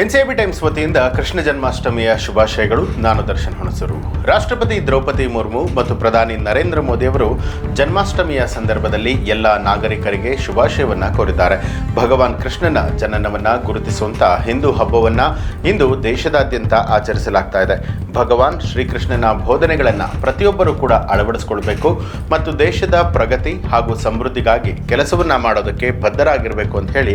NCB times ವತಿಯಿಂದ ಕೃಷ್ಣ ಜನ್ಮಾಷ್ಟಮಿಯ ಶುಭಾಶಯಗಳು. ನಾನು ದರ್ಶನ್ ಹುಣಸರು. ರಾಷ್ಟ್ರಪತಿ ದ್ರೌಪದಿ ಮುರ್ಮು ಮತ್ತು ಪ್ರಧಾನಿ ನರೇಂದ್ರ ಮೋದಿ ಅವರು ಜನ್ಮಾಷ್ಟಮಿಯ ಸಂದರ್ಭದಲ್ಲಿ ಎಲ್ಲ ನಾಗರಿಕರಿಗೆ ಶುಭಾಶಯವನ್ನು ಕೋರಿದ್ದಾರೆ. ಭಗವಾನ್ ಕೃಷ್ಣನ ಜನನವನ್ನು ಗುರುತಿಸುವಂತ ಹಿಂದೂ ಹಬ್ಬವನ್ನ ಇಂದು ದೇಶದಾದ್ಯಂತ ಆಚರಿಸಲಾಗ್ತಾ ಇದೆ. ಭಗವಾನ್ ಶ್ರೀಕೃಷ್ಣನ ಬೋಧನೆಗಳನ್ನು ಪ್ರತಿಯೊಬ್ಬರೂ ಕೂಡ ಅಳವಡಿಸ್ಕೊಳ್ಬೇಕು ಮತ್ತು ದೇಶದ ಪ್ರಗತಿ ಹಾಗೂ ಸಮೃದ್ಧಿಗಾಗಿ ಕೆಲಸವನ್ನು ಮಾಡೋದಕ್ಕೆ ಬದ್ಧರಾಗಿರಬೇಕು ಅಂತ ಹೇಳಿ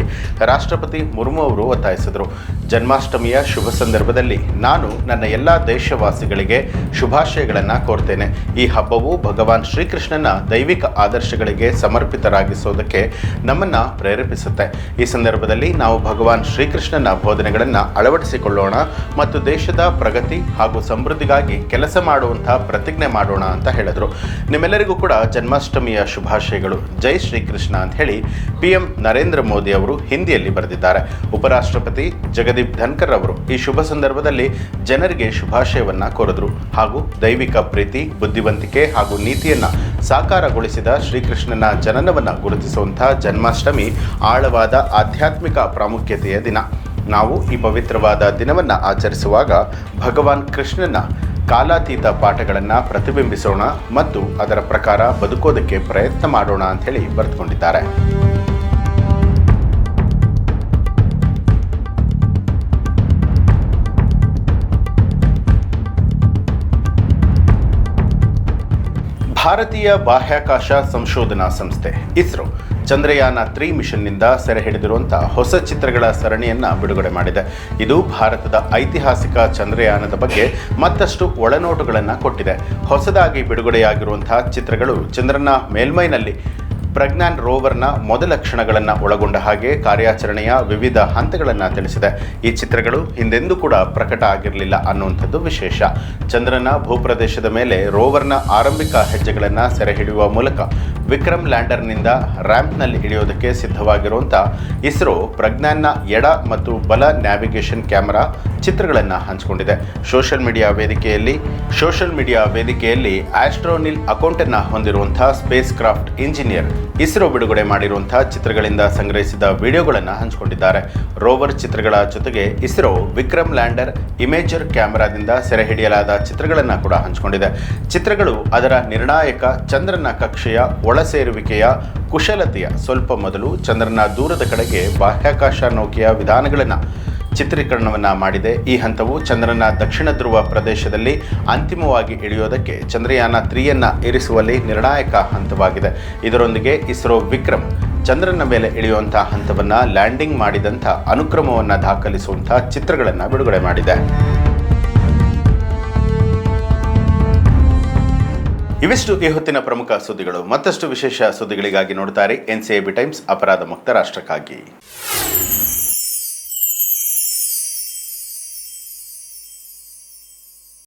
ರಾಷ್ಟ್ರಪತಿ ಮುರ್ಮು ಅವರು ಒತ್ತಾಯಿಸಿದರು. ಜನ್ಮಾಷ್ಟಮಿಯ ಶುಭ ಸಂದರ್ಭದಲ್ಲಿ ನಾನು ನನ್ನ ಎಲ್ಲ ದೇಶವಾಸಿಗಳಿಗೆ ಶುಭಾಶಯಗಳನ್ನು ಕೋರ್ತೇನೆ. ಈ ಹಬ್ಬವು ಭಗವಾನ್ ಶ್ರೀಕೃಷ್ಣನ ದೈವಿಕ ಆದರ್ಶಗಳಿಗೆ ಸಮರ್ಪಿತರಾಗಿಸೋದಕ್ಕೆ ನಮ್ಮನ್ನು ಪ್ರೇರೇಪಿಸುತ್ತೆ. ಈ ಸಂದರ್ಭದಲ್ಲಿ ನಾವು ಭಗವಾನ್ ಶ್ರೀಕೃಷ್ಣನ ಬೋಧನೆಗಳನ್ನು ಅಳವಡಿಸಿಕೊಳ್ಳೋಣ ಮತ್ತು ದೇಶದ ಪ್ರಗತಿ ಹಾಗೂ ಸಮೃದ್ಧಿಗಾಗಿ ಕೆಲಸ ಮಾಡುವಂತಹ ಪ್ರತಿಜ್ಞೆ ಮಾಡೋಣ ಅಂತ ಹೇಳಿದ್ರು. ನಿಮ್ಮೆಲ್ಲರಿಗೂ ಕೂಡ ಜನ್ಮಾಷ್ಟಮಿಯ ಶುಭಾಶಯಗಳು. ಜೈ ಶ್ರೀಕೃಷ್ಣ ಅಂತ ಹೇಳಿ ಪಿ ಎಂ ನರೇಂದ್ರ ಮೋದಿ ಅವರು ಹಿಂದಿಯಲ್ಲಿ ಬರೆದಿದ್ದಾರೆ. ಉಪರಾಷ್ಟ್ರಪತಿ ಜಗದೀಪ್ ಧನ್ಕರ್ ಅವರು ಈ ಶುಭ ಸಂದರ್ಭದಲ್ಲಿ ಜನರಿಗೆ ಶುಭಾಶಯವನ್ನ ಕೋರಿದ್ರು. ಹಾಗೂ ದೈವಿಕ ಪ್ರೀತಿ, ಬುದ್ಧಿವಂತಿಕೆ ಹಾಗೂ ನೀತಿಯನ್ನ ಸಾಕಾರಗೊಳಿಸಿದ ಶ್ರೀಕೃಷ್ಣನ ಜನನವನ್ನ ಗುರುತಿಸುವಂತಹ ಜನ್ಮಾಷ್ಟಮಿ ಆಳವಾದ ಆಧ್ಯಾತ್ಮಿಕ ಪ್ರಾಮುಖ್ಯತೆಯ ದಿನ. ನಾವು ಈ ಪವಿತ್ರವಾದ ದಿನವನ್ನು ಆಚರಿಸುವಾಗ ಭಗವಾನ್ ಕೃಷ್ಣನ ಕಾಲಾತೀತ ಪಾಠಗಳನ್ನು ಪ್ರತಿಬಿಂಬಿಸೋಣ ಮತ್ತು ಅದರ ಪ್ರಕಾರ ಬದುಕೋದಕ್ಕೆ ಪ್ರಯತ್ನ ಮಾಡೋಣ ಅಂಥೇಳಿ ಬರೆದುಕೊಂಡಿದ್ದಾರೆ. ಭಾರತೀಯ ಬಾಹ್ಯಾಕಾಶ ಸಂಶೋಧನಾ ಸಂಸ್ಥೆ ಇಸ್ರೋ ಚಂದ್ರಯಾನ ತ್ರೀ ಮಿಷನ್ನಿಂದ ಸೆರೆ ಹಿಡಿದಿರುವಂತಹ ಹೊಸ ಚಿತ್ರಗಳ ಸರಣಿಯನ್ನು ಬಿಡುಗಡೆ ಮಾಡಿದೆ. ಇದು ಭಾರತದ ಐತಿಹಾಸಿಕ ಚಂದ್ರಯಾನದ ಬಗ್ಗೆ ಮತ್ತಷ್ಟು ಒಳನೋಟುಗಳನ್ನು ಕೊಟ್ಟಿದೆ. ಹೊಸದಾಗಿ ಬಿಡುಗಡೆಯಾಗಿರುವಂತಹ ಚಿತ್ರಗಳು ಚಂದ್ರನ ಮೇಲ್ಮೈನಲ್ಲಿ ಪ್ರಜ್ಞಾನ್ ರೋವರ್ನ ಮೊದಲ ಕ್ಷಣಗಳನ್ನು ಒಳಗೊಂಡ ಹಾಗೆ ಕಾರ್ಯಾಚರಣೆಯ ವಿವಿಧ ಹಂತಗಳನ್ನು ತಿಳಿಸಿದೆ. ಈ ಚಿತ್ರಗಳು ಹಿಂದೆಂದೂ ಕೂಡ ಪ್ರಕಟ ಆಗಿರಲಿಲ್ಲ ಅನ್ನುವಂಥದ್ದು ವಿಶೇಷ. ಚಂದ್ರನ ಭೂಪ್ರದೇಶದ ಮೇಲೆ ರೋವರ್ನ ಆರಂಭಿಕ ಹೆಜ್ಜೆಗಳನ್ನು ಸೆರೆ ಹಿಡಿಯುವ ಮೂಲಕ ವಿಕ್ರಮ್ ಲ್ಯಾಂಡರ್ನಿಂದ ರ್ಯಾಂಪ್ನಲ್ಲಿ ಇಳಿಯೋದಕ್ಕೆ ಸಿದ್ಧವಾಗಿರುವಂಥ ಇಸ್ರೋ ಪ್ರಜ್ಞಾನ್ನ ಎಡ ಮತ್ತು ಬಲ ನ್ಯಾವಿಗೇಷನ್ ಕ್ಯಾಮರಾ ಚಿತ್ರಗಳನ್ನು ಹಂಚಿಕೊಂಡಿದೆ. ಸೋಷಿಯಲ್ ಮೀಡಿಯಾ ವೇದಿಕೆಯಲ್ಲಿ, ಸೋಷಿಯಲ್ ಮೀಡಿಯಾ ವೇದಿಕೆಯಲ್ಲಿ ಆಸ್ಟ್ರೋನಿಲ್ ಅಕೌಂಟನ್ನು ಹೊಂದಿರುವಂಥ ಸ್ಪೇಸ್ ಕ್ರಾಫ್ಟ್ ಇಂಜಿನಿಯರ್ ಇಸ್ರೋ ಬಿಡುಗಡೆ ಮಾಡಿರುವಂತಹ ಚಿತ್ರಗಳಿಂದ ಸಂಗ್ರಹಿಸಿದ ವಿಡಿಯೋಗಳನ್ನು ಹಂಚಿಕೊಂಡಿದ್ದಾರೆ. ರೋವರ್ ಚಿತ್ರಗಳ ಜೊತೆಗೆ ಇಸ್ರೋ ವಿಕ್ರಮ್ ಲ್ಯಾಂಡರ್ ಇಮೇಜರ್ ಕ್ಯಾಮೆರಾದಿಂದ ಸೆರೆ ಹಿಡಿಯಲಾದ ಚಿತ್ರಗಳನ್ನು ಕೂಡ ಹಂಚಿಕೊಂಡಿದೆ. ಚಿತ್ರಗಳು ಅದರ ನಿರ್ಣಾಯಕ ಚಂದ್ರನ ಕಕ್ಷೆಯ ಒಳಸೇರುವಿಕೆಯ ಕುಶಲತೆಯ ಸ್ವಲ್ಪ ಮೊದಲು ಚಂದ್ರನ ದೂರದ ಕಡೆಗೆ ಬಾಹ್ಯಾಕಾಶ ನೌಕೆಯ ವಿಧಾನಗಳನ್ನು ಚಿತ್ರೀಕರಣವನ್ನು ಮಾಡಿದೆ. ಈ ಹಂತವು ಚಂದ್ರನ ದಕ್ಷಿಣ ಧ್ರುವ ಪ್ರದೇಶದಲ್ಲಿ ಅಂತಿಮವಾಗಿ ಇಳಿಯೋದಕ್ಕೆ ಚಂದ್ರಯಾನ ತ್ರೀಯನ್ನು ಇರಿಸುವಲ್ಲಿ ನಿರ್ಣಾಯಕ ಹಂತವಾಗಿದೆ. ಇದರೊಂದಿಗೆ ಇಸ್ರೋ ವಿಕ್ರಮ್ ಚಂದ್ರನ ಮೇಲೆ ಇಳಿಯುವಂತಹ ಹಂತವನ್ನು ಲ್ಯಾಂಡಿಂಗ್ ಮಾಡಿದಂಥ ಅನುಕ್ರಮವನ್ನು ದಾಖಲಿಸುವಂಥ ಚಿತ್ರಗಳನ್ನು ಬಿಡುಗಡೆ ಮಾಡಿದೆ. ಇವಿಷ್ಟು ಈ ಹೊತ್ತಿನ ಪ್ರಮುಖ ಸುದ್ದಿಗಳು. ಮತ್ತಷ್ಟು ವಿಶೇಷ ಸುದ್ದಿಗಳಿಗಾಗಿ ನೋಡ್ತಾರೆ ಎನ್ ಟೈಮ್ಸ್, ಅಪರಾಧ ಮುಕ್ತ ರಾಷ್ಟ್ರಕ್ಕಾಗಿ.